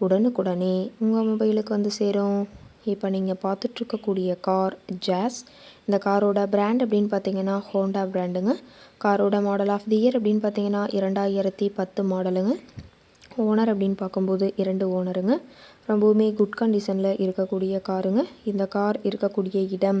உடனுக்குடனே உங்கள் மொபைலுக்கு வந்து சேரும். இப்போ நீங்கள் பார்த்துட்ருக்கக்கூடிய கார் ஜாஸ் இந்த காரோட பிராண்ட் அப்படின்னு பார்த்தீங்கன்னா ஹோண்டா பிராண்டுங்க காரோட மாடல் ஆஃப் தி இயர் அப்படின்னு பார்த்தீங்கன்னா இரண்டாயிரத்தி பத்து மாடலுங்க ஓனர் அப்படின்னு பார்க்கும்போது இரண்டு ஓனருங்க ரொம்பவுமே குட் கண்டிஷனில் இருக்கக்கூடிய காருங்க. இந்த கார் இருக்கக்கூடிய இடம்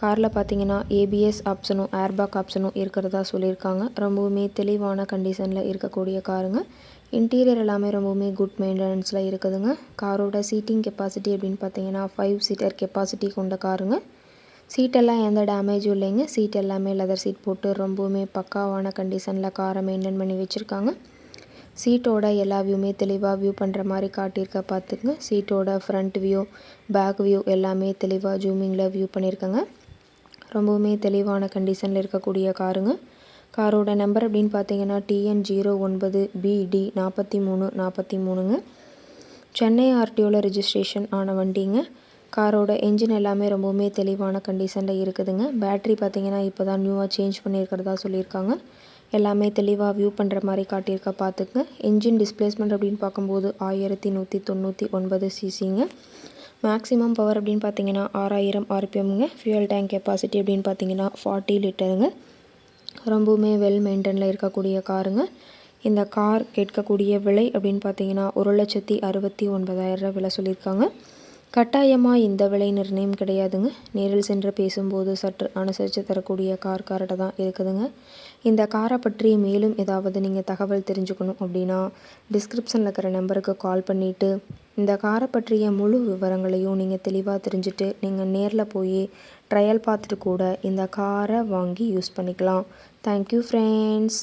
காரில் பார்த்தீங்கன்னா ஏபிஎஸ் ஆப்ஷனும் ஏர்பேக் ஆப்ஷனும் இருக்கிறதா சொல்லியிருக்காங்க. ரொம்பவுமே தெளிவான கண்டிஷனில் இருக்கக்கூடிய காருங்க. இன்டீரியர் எல்லாமே ரொம்பவுமே குட் மெயின்டெனன்ஸில் இருக்குதுங்க. காரோட சீட்டிங் கெப்பாசிட்டி அப்படின்னு பார்த்தீங்கன்னா ஃபைவ் சீட்டர் கெப்பாசிட்டி கொண்ட காருங்க. சீட்டெல்லாம் எந்த டேமேஜும் இல்லைங்க. சீட் எல்லாமே லெதர் சீட் போட்டு ரொம்பவுமே பக்காவான கண்டிஷனில் காரை மெயின்டைன் பண்ணி வச்சுருக்காங்க. சீட்டோட எல்லா வியூமே தெளிவாக வியூ பண்ணுற மாதிரி காட்டியிருக்க பார்த்துக்குங்க சீட்டோட ஃப்ரண்ட் வியூ பேக் வியூ எல்லாமே தெளிவாக ஜூமிங்கில் வியூ பண்ணியிருக்கேங்க. ரொம்பவுமே தெளிவான கண்டிஷனில் இருக்கக்கூடிய காருங்க. காரோட நம்பர் அப்படின்னு பார்த்தீங்கன்னா டிஎன் ஜீரோ ஒன்பது பிடி நாற்பத்தி மூணு நாற்பத்தி மூணுங்க. சென்னை ஆர்டிஓவில் ரிஜிஸ்ட்ரேஷன் ஆன வண்டிங்க. காரோட என்ஜின் எல்லாமே ரொம்பவுமே தெளிவான கண்டிஷனில் இருக்குதுங்க. பேட்ரி பார்த்தீங்கன்னா இப்போ தான் நியூவாக சேஞ்ச் பண்ணியிருக்கிறதா சொல்லியிருக்காங்க. எல்லாமே தெளிவாக வியூ பண்ணுற மாதிரி காட்டியிருக்க பார்த்துக்குங்க. என்ஜின் டிஸ்பிளேஸ்மெண்ட் அப்படின்னு பார்க்கும்போது ஆயிரத்தி நூற்றி தொண்ணூற்றி ஒன்பது சிசிங்க மேக்ஸிமம் பவர் அப்படின்னு பார்த்தீங்கன்னா ஆறாயிரம் ஆர்பிஎம்ங்க. ஃபியூயல் டேங்க் கெப்பாசிட்டி அப்படின்னு பார்த்தீங்கன்னா ஃபார்ட்டி லிட்டருங்க. ரொம்பவுமே வெல் மெயின்டெனில் இருக்கக்கூடிய காருங்க. இந்த கார் கேட்கக்கூடிய விலை அப்படின்னு பார்த்தீங்கன்னா ஒரு லட்சத்தி அறுபத்தி ஒன்பதாயிரம் விலை சொல்லியிருக்காங்க. கட்டாயமாக இந்த விலை நிர்ணயம் கிடையாதுங்க. நேரில் சென்று பேசும்போது சற்று அனுசரித்து தரக்கூடிய கார் கார்ட்டை தான் இருக்குதுங்க. இந்த காரை பற்றி மேலும் ஏதாவது நீங்கள் தகவல் தெரிஞ்சுக்கணும் அப்படின்னா டிஸ்கிரிப்ஷனில் இருக்கிற நம்பருக்கு கால் பண்ணிவிட்டு இந்த காரை பற்றிய முழு விவரங்களையும் நீங்கள் தெளிவாக தெரிஞ்சுட்டு நீங்கள் நேரில் போய் ட்ரையல் பார்த்துட்டு கூட இந்த காரை வாங்கி யூஸ் பண்ணிக்கலாம். Thank you friends